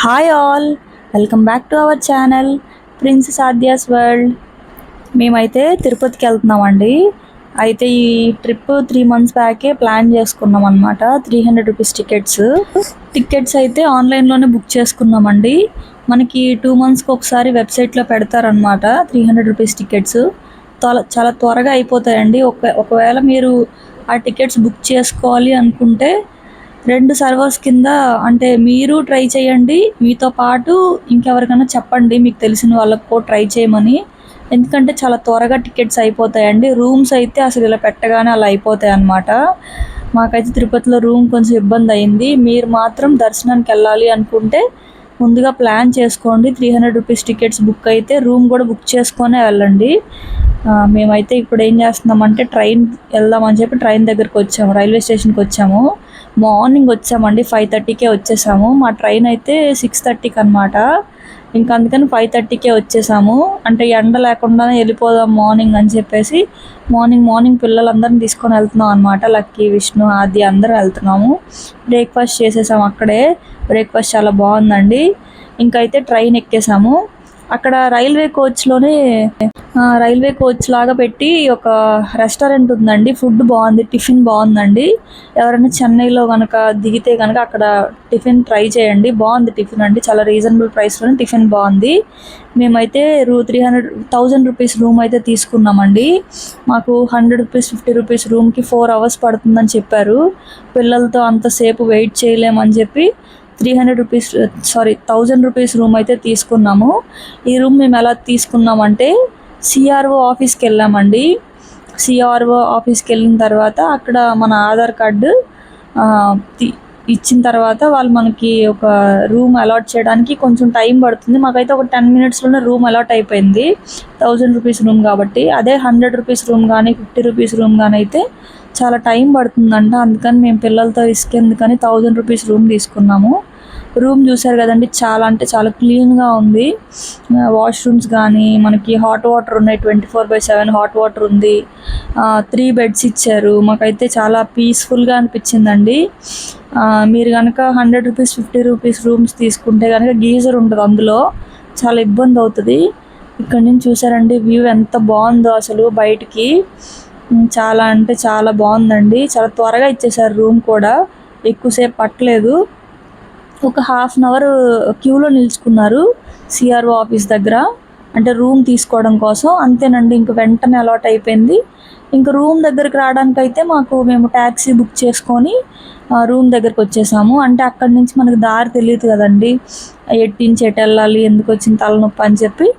Hi all welcome back to our channel princess Aadya's world మేమైతే తిరుపతికి వెళ్తున్నామండి. అయితే ఈ ట్రిప్ త్రీ మంత్స్ బ్యాకే ప్లాన్ చేసుకున్నాం అనమాట three hundred rupees tickets tickets అయితే ఆన్లైన్లోనే బుక్ చేసుకున్నామండి. మనకి టూ మంత్స్కి ఒకసారి వెబ్సైట్లో పెడతారనమాట త్రీ హండ్రెడ్ రూపీస్ టికెట్స్ చాలా చాలా త్వరగా అయిపోతాయండి. ఒక ఒకవేళ మీరు ఆ టికెట్స్ బుక్ చేసుకోవాలి అనుకుంటే రెండు సర్వర్స్ కింద అంటే మీరు ట్రై చేయండి. మీతో పాటు ఇంకెవరికైనా చెప్పండి. మీకు తెలిసిన వాళ్ళకు కూడా ట్రై చేయమని. ఎందుకంటే చాలా త్వరగా టికెట్స్ అయిపోతాయండి. రూమ్స్ అయితే అసలు ఇలా పెట్టగానే అలా అయిపోతాయి అన్నమాట. మాకైతే తిరుపతిలో రూమ్ కొంచెం ఇబ్బంది అయింది. మీరు మాత్రం దర్శనానికి వెళ్ళాలి అనుకుంటే ముందుగా ప్లాన్ చేసుకోండి. Three hundred rupees tickets book అయితే రూమ్ కూడా బుక్ చేసుకొనే వెళ్ళండి. మేమైతే ఇప్పుడు ఏం చేస్తున్నామంటే ట్రైన్ వెళ్దామని చెప్పి ట్రైన్ దగ్గరికి వచ్చాము రైల్వే స్టేషన్కి వచ్చాము. మార్నింగ్ వచ్చామండి ఫైవ్ థర్టీకే వచ్చేసాము. మా ట్రైన్ అయితే సిక్స్ థర్టీకి అనమాట ఇంకా అందుకని ఫైవ్ థర్టీకే వచ్చేసాము. అంటే ఎండ లేకుండానే వెళ్ళిపోదాం మార్నింగ్ అని చెప్పేసి మార్నింగ్ మార్నింగ్ పిల్లలందరిని తీసుకొని వెళ్తున్నాం అనమాట లక్కీ విష్ణు ఆది అందరం వెళ్తున్నాము. బ్రేక్ఫాస్ట్ చేసేసాము అక్కడే. బ్రేక్ఫాస్ట్ చాలా బాగుందండి. ఇంకైతే ట్రైన్ ఎక్కేసాము. అక్కడ రైల్వే కోచ్లోనే రైల్వే కోచ్ లాగా పెట్టి ఒక రెస్టారెంట్ ఉందండి. ఫుడ్ బాగుంది టిఫిన్ బాగుందండి. ఎవరైనా చెన్నైలో కనుక దిగితే కనుక అక్కడ టిఫిన్ ట్రై చేయండి. బాగుంది టిఫిన్ అండి. చాలా రీజనబుల్ ప్రైస్లోనే టిఫిన్ బాగుంది. మేమైతే రూ three hundred thousand rupees room అయితే తీసుకున్నామండి. మాకు హండ్రెడ్ రూపీస్ ఫిఫ్టీ రూపీస్ రూమ్కి ఫోర్ అవర్స్ పడుతుందని చెప్పారు. పిల్లలతో అంతసేపు వెయిట్ చేయలేమని చెప్పి three hundred rupees sorry thousand rupees room అయితే తీసుకున్నాము. ఈ రూమ్ మేము ఎలా తీసుకున్నామంటే సిఆర్ఓ ఆఫీస్కి వెళ్ళామండి. సిఆర్ఓ ఆఫీస్కి వెళ్ళిన తర్వాత అక్కడ మన ఆధార్ కార్డు తి- ఇచ్చిన తర్వాత వాళ్ళు మనకి ఒక రూమ్ అలాట్ చేయడానికి కొంచెం టైం పడుతుంది. మాకైతే ఒక టెన్ మినిట్స్లోనే రూమ్ అలాట్ అయిపోయింది. థౌజండ్ రూపీస్ రూమ్ కాబట్టి. అదే హండ్రెడ్ రూపీస్ రూమ్ కానీ ఫిఫ్టీ రూపీస్ రూమ్ కానీ అయితే చాలా టైం పడుతుందంట. అందుకని మేము పిల్లలతో రిస్క్ ఎందుకని థౌజండ్ రూపీస్ రూమ్ తీసుకున్నాము. రూమ్ చూసారు కదండి చాలా అంటే చాలా క్లీన్గా ఉంది. వాష్రూమ్స్ కానీ మనకి హాట్ వాటర్ ఉన్నాయి twenty four by seven hot water ఉంది త్రీ బెడ్స్ ఇచ్చారు. మాకైతే చాలా పీస్ఫుల్గా అనిపించిందండి. మీరు కనుక hundred rupees fifty rupees rooms తీసుకుంటే కనుక గీజర్ ఉంటుంది అందులో. చాలా ఇబ్బంది అవుతుంది. ఇక్కడ నుంచి చూసారండి వ్యూ ఎంత బాగుందో అసలు బయటికి. చాలా అంటే చాలా బాగుందండి. చాలా త్వరగా ఇచ్చేసారు రూమ్ కూడా. ఎక్కువసేపు పట్టలేదు. ఒక హాఫ్ అన్ అవర్ క్యూలో నిల్చుకున్నారు సిఆర్ఓ ఆఫీస్ దగ్గర. అంటే రూమ్ తీసుకోవడం కోసం. అంతేనండి ఇంక వెంటనే అలాట్ అయిపోయింది. ఇంక రూమ్ దగ్గరికి రావడానికి అయితే మాకు మేము ట్యాక్సీ బుక్ చేసుకొని రూమ్ దగ్గరికి వచ్చేసాము. అంటే అక్కడి నుంచి మనకు దారి తెలియదు కదండి. ఎట్టించి ఎటు వెళ్ళాలి ఎందుకు వచ్చిన తలనొప్పి అని చెప్పి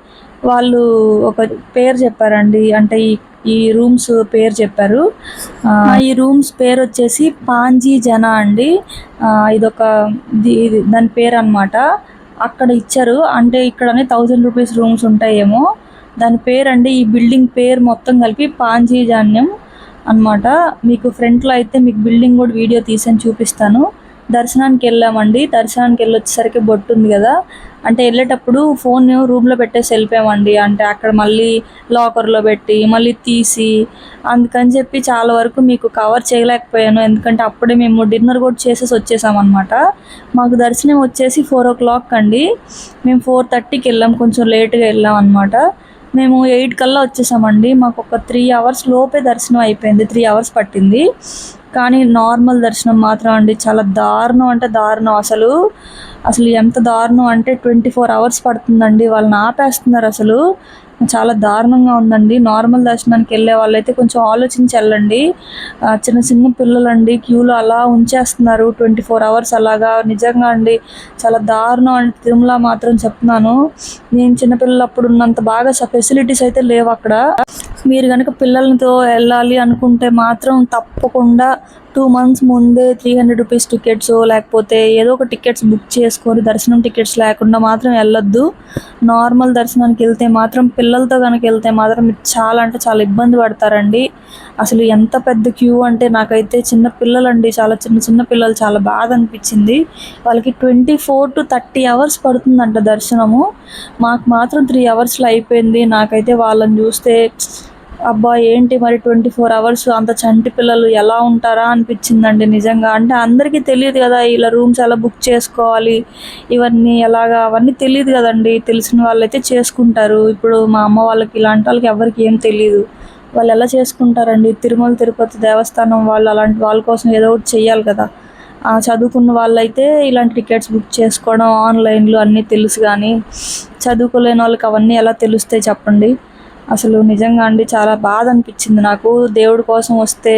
వాళ్ళు ఒక పేరు చెప్పారండి. అంటే ఈ ఈ రూమ్స్ పేరు చెప్పారు. ఈ రూమ్స్ పేరు వచ్చేసి పాంజీ జన అండి. ఇదొక దాని పేరు అన్నమాట అక్కడ ఇచ్చారు. అంటే ఇక్కడనే థౌజండ్ రూపీస్ రూమ్స్ ఉంటాయేమో. దాని పేరు అండి ఈ బిల్డింగ్ పేరు మొత్తం కలిపి పాంజీజాన్యం అన్నమాట. మీకు ఫ్రంట్లో అయితే మీకు బిల్డింగ్ కూడా వీడియో తీసాను చూపిస్తాను. దర్శనానికి వెళ్ళామండి. దర్శనానికి వెళ్ళి వచ్చేసరికి బొట్టు ఉంది కదా. అంటే వెళ్ళేటప్పుడు ఫోన్ రూమ్లో పెట్టేసి వెళ్ళిపోయామండి. అంటే అక్కడ మళ్ళీ లాకర్లో పెట్టి మళ్ళీ తీసి అందుకని చెప్పి చాలా వరకు మీకు కవర్ చేయలేకపోయాను. ఎందుకంటే అప్పుడే మేము డిన్నర్ కూడా చేసేసి వచ్చేసామన్నమాట. మాకు దర్శనం వచ్చేసి ఫోర్ ఓ క్లాక్ అండి. మేము ఫోర్ థర్టీకి వెళ్ళాం కొంచెం లేట్గా వెళ్ళాం అనమాట మేము ఎయిట్ కల్లా వచ్చేసామండి. మాకు ఒక త్రీ అవర్స్ లోపే దర్శనం అయిపోయింది త్రీ అవర్స్ పట్టింది. కానీ నార్మల్ దర్శనం మాత్రం అండి. చాలా దారుణం అంటే దారుణం. అసలు అసలు ఎంత దారుణం అంటే ట్వంటీ ఫోర్ అవర్స్ పడుతుందండి. వాళ్ళని ఆపేస్తున్నారు అసలు. చాలా దారుణంగా ఉందండి. నార్మల్ దర్శనానికి వెళ్ళే వాళ్ళైతే కొంచెం ఆలోచించి వెళ్ళండి చిన్న చిన్న పిల్లలండి క్యూలో అలా ఉంచేస్తున్నారు. ట్వంటీ ఫోర్ అవర్స్ అలాగా. నిజంగా అండి చాలా దారుణం అండి. తిరుమల మాత్రం చెప్తున్నాను. నేను చిన్నపిల్లలు అప్పుడు ఉన్నంత బాగా ఫెసిలిటీస్ అయితే లేవు అక్కడ. మీరు కనుక పిల్లలతో వెళ్ళాలి అనుకుంటే మాత్రం తప్పకుండా టూ మంత్స్ ముందే త్రీ హండ్రెడ్ రూపీస్ టికెట్స్ లేకపోతే ఏదో ఒక టికెట్స్ బుక్ చేసుకొని దర్శనం టికెట్స్ లేకుండా మాత్రం వెళ్ళొద్దు. నార్మల్ దర్శనానికి వెళ్తే మాత్రం పిల్లలతో కనుక వెళ్తే మాత్రం మీరు చాలా అంటే చాలా ఇబ్బంది పడతారండి. అసలు ఎంత పెద్ద క్యూ అంటే నాకైతే చిన్న పిల్లలండి చాలా చిన్న చిన్న పిల్లలు చాలా బాధ అనిపించింది. వాళ్ళకి twenty four to thirty hours పడుతుందంట దర్శనము. మాకు మాత్రం త్రీ అవర్స్లో అయిపోయింది. నాకైతే వాళ్ళని చూస్తే అబ్బా ఏంటి మరి ట్వంటీ ఫోర్ అవర్స్ అంత చంటి పిల్లలు ఎలా ఉంటారా అనిపించిందండి నిజంగా. అంటే అందరికీ తెలియదు కదా ఇలా రూమ్స్ ఎలా బుక్ చేసుకోవాలి ఇవన్నీ ఎలాగా అవన్నీ తెలియదు కదండి. తెలిసిన వాళ్ళైతే చేసుకుంటారు. ఇప్పుడు మా అమ్మ వాళ్ళకి ఇలాంటి వాళ్ళకి ఎవరికి ఏం తెలియదు వాళ్ళు ఎలా చేసుకుంటారండి? తిరుమల తిరుపతి దేవస్థానం వాళ్ళు అలాంటి వాళ్ళ కోసం ఏదో ఒకటి చెయ్యాలి కదా. చదువుకున్న వాళ్ళైతే ఇలాంటి టికెట్స్ బుక్ చేసుకోవడం ఆన్లైన్లో అన్నీ తెలుసు కానీ చదువుకోలేని వాళ్ళకి అవన్నీ ఎలా తెలుస్తాయి చెప్పండి? అసలు నిజంగా అండి చాలా బాధ అనిపించింది నాకు. దేవుడి కోసం వస్తే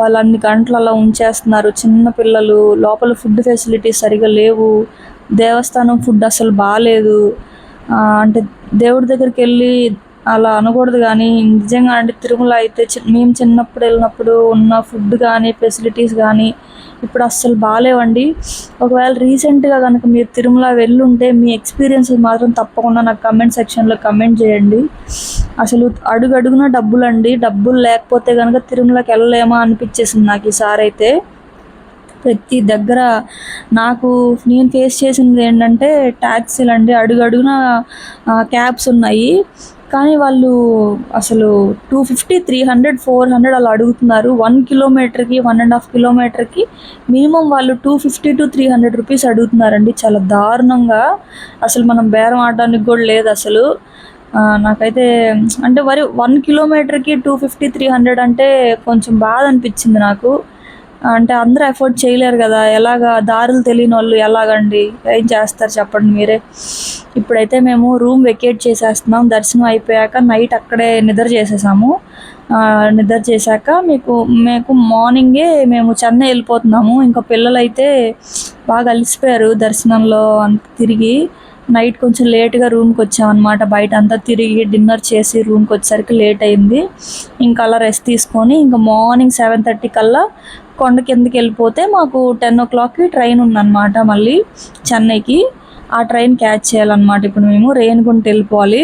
వాళ్ళు అన్ని గంటలు అలా ఉంచేస్తున్నారు. చిన్న పిల్లలు లోపల ఫుడ్ ఫెసిలిటీస్ సరిగా లేవు. దేవస్థానం ఫుడ్ అసలు బాగాలేదు అంటే దేవుడి దగ్గరికి వెళ్ళి అలా అనకూడదు కానీ నిజంగా అంటే తిరుమల అయితే చి- మేము చిన్నప్పుడు వెళ్ళినప్పుడు ఉన్న ఫుడ్ కానీ ఫెసిలిటీస్ కానీ ఇప్పుడు అస్సలు బాగాలేవండి ఒకవేళ రీసెంట్గా కనుక మీరు తిరుమల వెళ్ళుంటే మీ ఎక్స్పీరియన్స్ మాత్రం తప్పకుండా నాకు కమెంట్ సెక్షన్లో కమెంట్ చేయండి. అసలు అడుగడుగున డబ్బులు అండి డబ్బులు లేకపోతే కనుక తిరుమలకి వెళ్ళలేమా అనిపించేసింది నాకు ఈసారి అయితే. ప్రతి దగ్గర నాకు నేను ఫేస్ చేసింది ఏంటంటే ట్యాక్సీలు అండి. అడుగడుగున క్యాబ్స్ ఉన్నాయి. కానీ వాళ్ళు అసలు two fifty three hundred four hundred అలా అడుగుతున్నారు. వన్ కిలోమీటర్కి వన్ అండ్ హాఫ్ కిలోమీటర్కి మినిమం వాళ్ళు two fifty to three hundred rupees అడుగుతున్నారండి. చాలా దారుణంగా. అసలు మనం బేరం ఆడడానికి కూడా లేదు అసలు. నాకైతే అంటే వరి వన్ కిలోమీటర్కి టూ ఫిఫ్టీ త్రీ హండ్రెడ్ అంటే కొంచెం బాధ అనిపించింది నాకు. అంటే అందరూ ఎఫోర్డ్ చేయలేరు కదా ఎలాగా దారులు తెలియని వాళ్ళు ఎలాగండి ఏం చేస్తారు చెప్పండి మీరే. ఇప్పుడైతే మేము రూమ్ వెకేట్ చేసేస్తున్నాం దర్శనం అయిపోయాక నైట్ అక్కడే నిద్ర చేసేసాము. నిద్ర చేశాక మీకు మీకు మార్నింగే మేము చెన్నై వెళ్ళిపోతున్నాము. ఇంకా పిల్లలైతే బాగా అలసిపోయారు దర్శనంలో అంత తిరిగి. నైట్ కొంచెం లేట్గా రూమ్కి వచ్చామన్నమాట. బయట అంతా తిరిగి డిన్నర్ చేసి రూమ్కి వచ్చేసరికి లేట్ అయింది. ఇంకా అలా రెస్ట్ తీసుకొని ఇంకా మార్నింగ్ సెవెన్ థర్టీ కల్లా కొండ కిందకి వెళ్ళిపోతే మాకు టెన్ ఓ క్లాక్కి ట్రైన్ ఉందన్నమాట మళ్ళీ చెన్నైకి. ఆ ట్రైన్ క్యాచ్ చేయాలన్నమాట ఇప్పుడు మేము. రేణిగుంట వెళ్ళిపోవాలి.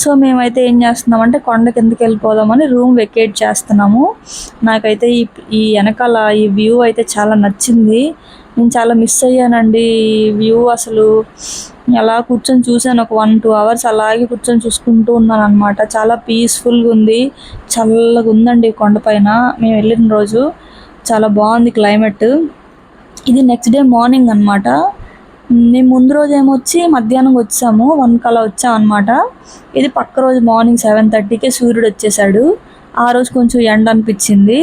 సో మేమైతే ఏం చేస్తున్నామంటే కొండ కిందకి వెళ్ళిపోదామని రూమ్ వెకేట్ చేస్తున్నాము. నాకైతే ఈ ఈ వెనకాల ఈ వ్యూ అయితే చాలా నచ్చింది. నేను చాలా మిస్ అయ్యానండి వ్యూ అసలు. అలా కూర్చొని చూశాను ఒక వన్ టూ అవర్స్ అలాగే కూర్చొని చూసుకుంటూ ఉన్నాను అనమాట చాలా పీస్ఫుల్గా ఉంది. చల్లగా ఉందండి కొండపైన మేము వెళ్ళిన రోజు చాలా బాగుంది క్లైమేట్ ఇది నెక్స్ట్ డే మార్నింగ్ అనమాట మేము ముందు రోజు ఏమొచ్చి మధ్యాహ్నం వచ్చాము. వన్ కలా వచ్చాం అనమాట ఇది పక్క రోజు మార్నింగ్ సెవెన్ థర్టీకే సూర్యుడు వచ్చేసాడు. ఆ రోజు కొంచెం ఎండ అనిపించింది.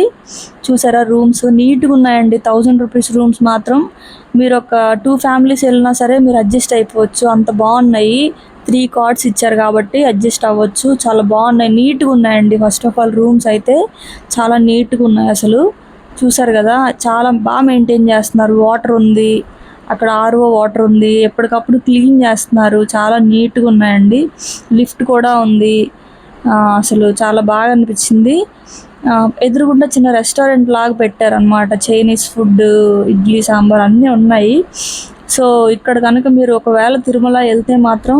చూసారా రూమ్స్ నీట్గా ఉన్నాయండి. థౌజండ్ రూపీస్ రూమ్స్ మాత్రం. మీరు ఒక టూ ఫ్యామిలీస్ వెళ్ళినా సరే మీరు అడ్జస్ట్ అయిపోవచ్చు. అంత బాగున్నాయి. త్రీ కార్డ్స్ ఇచ్చారు కాబట్టి అడ్జస్ట్ అవ్వచ్చు. చాలా బాగున్నాయి. నీట్గా ఉన్నాయండి. ఫస్ట్ ఆఫ్ ఆల్ రూమ్స్ అయితే చాలా నీట్గా ఉన్నాయి అసలు. చూసారు కదా చాలా బాగా మెయింటైన్ చేస్తున్నారు. వాటర్ ఉంది. అక్కడ ఆర్ఓ వాటర్ ఉంది. ఎప్పటికప్పుడు క్లీన్ చేస్తున్నారు. చాలా నీట్గా ఉన్నాయండి. లిఫ్ట్ కూడా ఉంది. అసలు చాలా బాగా అనిపించింది. ఎదురుగుండా చిన్న రెస్టారెంట్ లాగా పెట్టారనమాట చైనీస్ ఫుడ్ ఇడ్లీ సాంబార్ అన్నీ ఉన్నాయి. సో ఇక్కడ కనుక మీరు ఒకవేళ తిరుమల వెళ్తే మాత్రం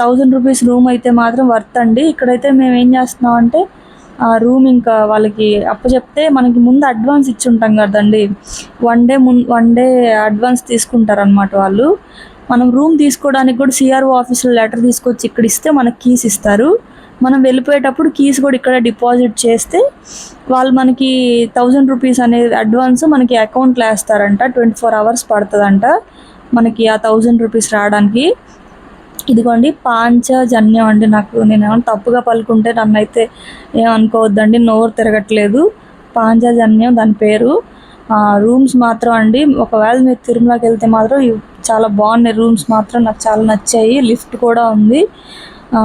థౌజండ్ రూపీస్ రూమ్ అయితే మాత్రం వర్త్ అండి. ఇక్కడైతే మేము ఏం చేస్తున్నాం అంటే ఆ రూమ్ ఇంకా వాళ్ళకి అప్పచెప్తే మనకి ముందు అడ్వాన్స్ ఇచ్చి ఉంటాం కదండి. వన్ డే ముం వన్ డే అడ్వాన్స్ తీసుకుంటారనమాట వాళ్ళు. మనం రూమ్ తీసుకోవడానికి కూడా సిఆర్ఓ ఆఫీస్లో లెటర్ తీసుకొచ్చి ఇక్కడ ఇస్తే మనకి కీస్ ఇస్తారు. మనం వెళ్ళిపోయేటప్పుడు కీస్ కూడా ఇక్కడ డిపాజిట్ చేస్తే వాళ్ళు మనకి థౌజండ్ రూపీస్ అనేది అడ్వాన్స్ మనకి అకౌంట్లో వేస్తారంట. ట్వంటీ ఫోర్ అవర్స్ పడుతుందంట మనకి ఆ థౌజండ్ రూపీస్ రావడానికి. ఇదిగోండి పాంచజన్యం అండి నాకు. నేను ఏమైనా తప్పుగా పలుకుంటే నన్ను అయితే ఏమనుకోవద్దండి నోరు తిరగట్లేదు. పాంచజన్యం దాని పేరు. రూమ్స్ మాత్రం అండి ఒకవేళ మీరు తిరుమలకి వెళ్తే మాత్రం చాలా బాగున్నాయి. రూమ్స్ మాత్రం నాకు చాలా నచ్చాయి. లిఫ్ట్ కూడా ఉంది.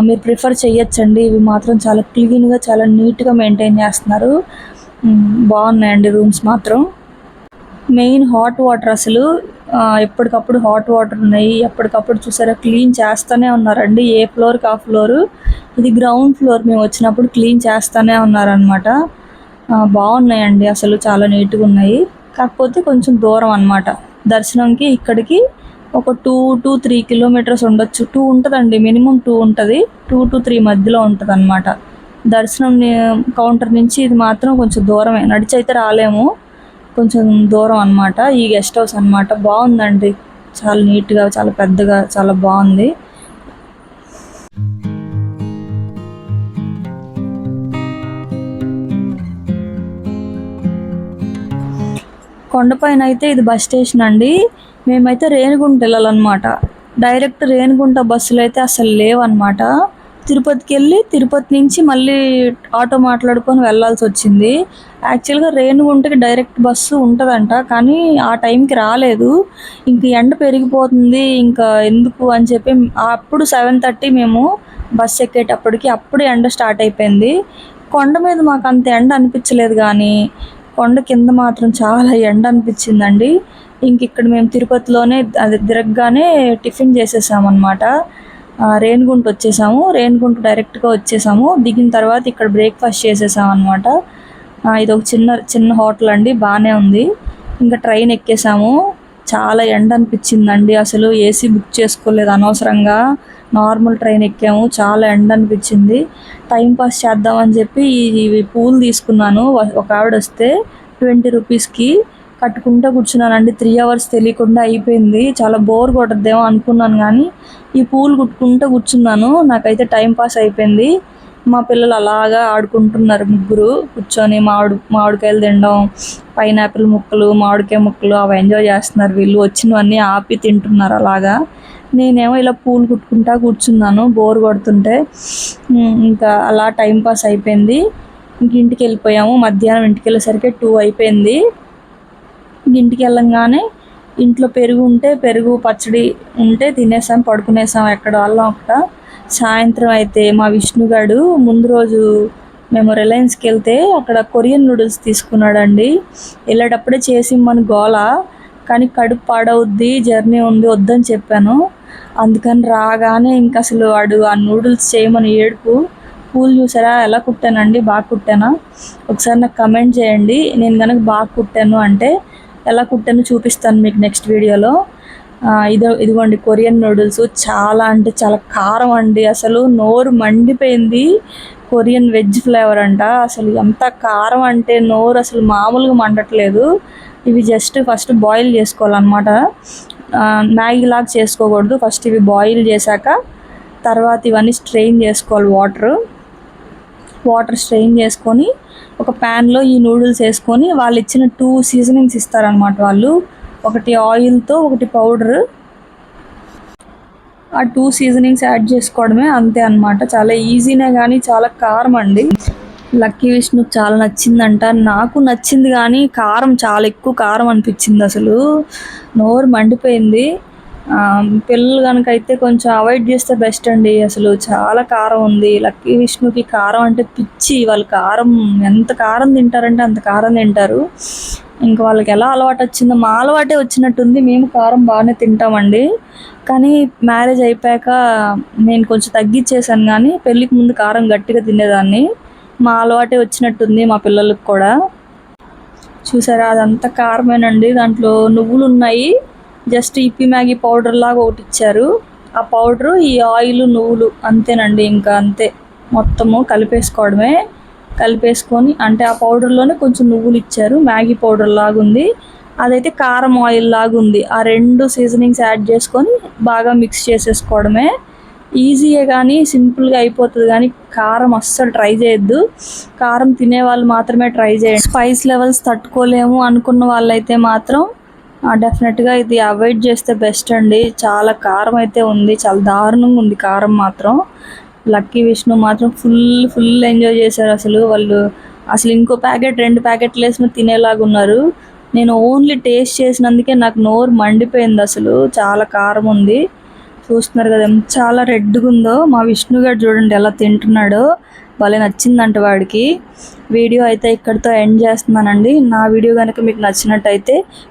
మీరు ప్రిఫర్ చేయొచ్చండి ఇవి మాత్రం చాలా క్లీన్గా చాలా నీట్గా మెయింటైన్ చేస్తున్నారు. బాగున్నాయండి రూమ్స్ మాత్రం. మెయిన్ హాట్ వాటర్ అసలు ఎప్పటికప్పుడు హాట్ వాటర్ ఉన్నాయి. ఎప్పటికప్పుడు చూసారా క్లీన్ చేస్తూనే ఉన్నారండి. ఏ ఫ్లోర్కి ఆ ఫ్లోర్? ఇది గ్రౌండ్ ఫ్లోర్. మేము వచ్చినప్పుడు క్లీన్ చేస్తూనే ఉన్నారనమాట బాగున్నాయండి. అసలు చాలా నీట్గా ఉన్నాయి. కాకపోతే కొంచెం దూరం అన్నమాట. దర్శనంకి ఇక్కడికి ఒక టూ టు త్రీ కిలోమీటర్స్ ఉండొచ్చు. టూ ఉంటుందండి మినిమం టూ ఉంటుంది. టూ టు త్రీ మధ్యలో ఉంటుంది అనమాట దర్శనం కౌంటర్ నుంచి ఇది మాత్రం కొంచెం దూరమే. నడిచి అయితే రాలేము. కొంచెం దూరం అనమాట ఈ గెస్ట్ హౌస్ అనమాట బాగుందండి. చాలా నీట్గా చాలా పెద్దగా చాలా బాగుంది. కొండపైన అయితే ఇది బస్ స్టేషన్ అండి. మేమైతే రేణిగుంట వెళ్ళాలన్నమాట. డైరెక్ట్ రేణిగుంట బస్సులు అయితే అసలు లేవన్నమాట. తిరుపతికి వెళ్ళి తిరుపతి నుంచి మళ్ళీ ఆటో మాట్లాడుకొని వెళ్ళాల్సి వచ్చింది. యాక్చువల్గా రేణిగుంటకి డైరెక్ట్ బస్సు ఉంటుందంట కానీ ఆ టైంకి రాలేదు. ఇంక ఎండ పెరిగిపోతుంది ఇంకా ఎందుకు అని చెప్పి అప్పుడు సెవెన్ థర్టీ మేము బస్ ఎక్కేటప్పటికి అప్పుడు ఎండ స్టార్ట్ అయిపోయింది. కొండ మీద మాకు అంత ఎండ అనిపించలేదు కానీ కొండ కింద మాత్రం చాలా ఎండ అనిపించిందండి. ఇంక ఇక్కడ మేము తిరుపతిలోనే అది తిరగగానే టిఫిన్ చేసేసామన్నమాట. రేణిగుంట వచ్చేసాము. రేణిగుంట డైరెక్ట్గా వచ్చేసాము. దిగిన తర్వాత ఇక్కడ బ్రేక్ఫాస్ట్ చేసేసాం అనమాట ఇది ఒక చిన్న చిన్న హోటల్ అండి. బాగానే ఉంది. ఇంకా ట్రైన్ ఎక్కేసాము. చాలా ఎండ అనిపించిందండి. అసలు ఏసీ బుక్ చేసుకోలేదు అనవసరంగా. నార్మల్ ట్రైన్ ఎక్కాము. చాలా ఎండ అనిపించింది. టైం పాస్ చేద్దామని చెప్పి ఇవి పూలు తీసుకున్నాను. ఒక ఆవిడ వస్తే ట్వంటీ రూపీస్కి కట్టుకుంటూ కూర్చున్నానండి. త్రీ అవర్స్ తెలియకుండా అయిపోయింది. చాలా బోర్ కొట్టద్దేమో అనుకున్నాను కానీ ఈ పూలు కుట్టుకుంటూ కూర్చున్నాను. నాకైతే టైం పాస్ అయిపోయింది. మా పిల్లలు అలాగా ఆడుకుంటున్నారు ముగ్గురు. కూర్చొని మామిడి మామిడికాయలు తినడం పైనాపిల్ ముక్కలు మామిడికాయ ముక్కలు అవి ఎంజాయ్ చేస్తున్నారు వీళ్ళు. వచ్చినవన్నీ ఆపి తింటున్నారు అలాగా. నేనేమో ఇలా పూలు కుట్టుకుంటా కూర్చున్నాను. బోర్ కొడుతుంటే ఇంకా అలా టైం పాస్ అయిపోయింది. ఇంక ఇంటికి వెళ్ళిపోయాము. మధ్యాహ్నం ఇంటికి వెళ్ళేసరికి టూ అయిపోయింది. ఇంటికి వెళ్ళంగానే ఇంట్లో పెరుగు ఉంటే పెరుగు పచ్చడి ఉంటే తినేసాం పడుకునేసాం ఎక్కడ వాళ్ళం అక్కడ. సాయంత్రం అయితే మా విష్ణుగాడు ముందు రోజు మేము రిలయన్స్కి వెళ్తే అక్కడ కొరియన్ నూడిల్స్ తీసుకున్నాడండి. వెళ్ళేటప్పుడే చేసి మన గోల కానీ కడుపు పాడవుద్ది జర్నీ ఉంది వద్దని చెప్పాను. అందుకని రాగానే ఇంక అసలు వాడు ఆ నూడిల్స్ చేయమని ఏడుపు. పూలు చూసారా? ఎలా కుట్టానండి? బాగా కుట్టానా? ఒకసారి నాకు కమెంట్ చేయండి. నేను కనుక బాగా కుట్టాను అంటే ఎలా కుట్టానో చూపిస్తాను మీకు నెక్స్ట్ వీడియోలో ఇదో ఇదిగోండి కొరియన్ నూడిల్స్. చాలా అంటే చాలా కారం అండి. అసలు నోరు మండిపోయింది. కొరియన్ వెజ్ ఫ్లేవర్ అంట. అసలు ఎంత కారం అంటే నోరు అసలు మామూలుగా మండట్లేదు. ఇవి జస్ట్ ఫస్ట్ బాయిల్ చేసుకోవాలన్నమాట. మ్యాగీ లాగా చేసుకోకూడదు. ఫస్ట్ ఇవి బాయిల్ చేశాక తర్వాత ఇవన్నీ స్ట్రెయిన్ చేసుకోవాలి వాటర్ వాటర్ స్ట్రెయిన్ చేసుకొని ఒక ప్యాన్లో ఈ నూడిల్స్ వేసుకొని వాళ్ళు ఇచ్చిన టూ సీజనింగ్స్ ఇస్తారనమాట వాళ్ళు. ఒకటి ఆయిల్తో ఒకటి పౌడర్. ఆ టూ సీజనింగ్స్ యాడ్ చేసుకోవడమే అంతే అనమాట చాలా ఈజీనే కానీ చాలా కారం అండి. లక్కీ విష్ణు చాలా నచ్చిందంట. నాకు నచ్చింది కానీ కారం చాలా ఎక్కువ కారం అనిపించింది అసలు. నోరు మండిపోయింది. పిల్లలు కనుక అయితే కొంచెం అవాయిడ్ చేస్తే బెస్ట్ అండి. అసలు చాలా కారం ఉంది. లక్కీ విష్ణుకి కారం అంటే పిచ్చి. వాళ్ళు కారం ఎంత కారం తింటారంటే అంత కారం తింటారు. ఇంకా వాళ్ళకి ఎలా అలవాటు వచ్చిందో మా అలవాటే వచ్చినట్టుంది. మేము కారం బాగానే తింటామండి. కానీ మ్యారేజ్ అయిపోయాక నేను కొంచెం తగ్గించేసాను కానీ పెళ్ళికి ముందు కారం గట్టిగా తినేదాన్ని. మా అలవాటే వచ్చినట్టుంది మా పిల్లలకు కూడా. చూసారా? అదంతా కారమేనండి. దాంట్లో నువ్వులు ఉన్నాయి జస్ట్ ఇప్పి మ్యాగీ పౌడర్ లాగా ఒకటి ఇచ్చారు. ఆ పౌడరు ఈ ఆయిల్ నువ్వులు అంతేనండి ఇంకా అంతే. మొత్తము కలిపేసుకోవడమే. కలిపేసుకొని అంటే ఆ పౌడర్లోనే కొంచెం నువ్వులు ఇచ్చారు మ్యాగీ పౌడర్ లాగా ఉంది అదైతే కారం ఆయిల్ లాగా ఉంది ఆ రెండు సీజనింగ్స్ యాడ్ చేసుకొని బాగా మిక్స్ చేసేసుకోవడమే. ఈజీయే కానీ సింపుల్గా అయిపోతుంది కానీ కారం అస్సలు ట్రై చేయొద్దు. కారం తినే వాళ్ళు మాత్రమే ట్రై చేయండి. స్పైస్ లెవెల్స్ తట్టుకోలేము అనుకున్న వాళ్ళైతే మాత్రం డెఫినెట్గా ఇది అవాయిడ్ చేస్తే బెస్ట్ అండి. చాలా కారం అయితే ఉంది. చాలా దారుణంగా ఉంది కారం మాత్రం. లక్కీ విష్ణు మాత్రం ఫుల్ ఫుల్ ఎంజాయ్ చేశారు అసలు. వాళ్ళు అసలు ఇంకో ప్యాకెట్ రెండు ప్యాకెట్లు వేసిన తినేలాగా ఉన్నారు. నేను ఓన్లీ టేస్ట్ చేసినందుకే నాకు నోరు మండిపోయింది అసలు. చాలా కారం ఉంది. చూస్తున్నారు కదా చాలా రెడ్గా ఉందో. మా విష్ణు గారు చూడండి ఎలా తింటున్నాడో. భలే నచ్చిందంట వాడికి. వీడియో అయితే ఇక్కడితో ఎండ్ చేస్తున్నానండి. నా వీడియో కనుక మీకు నచ్చినట్టయితే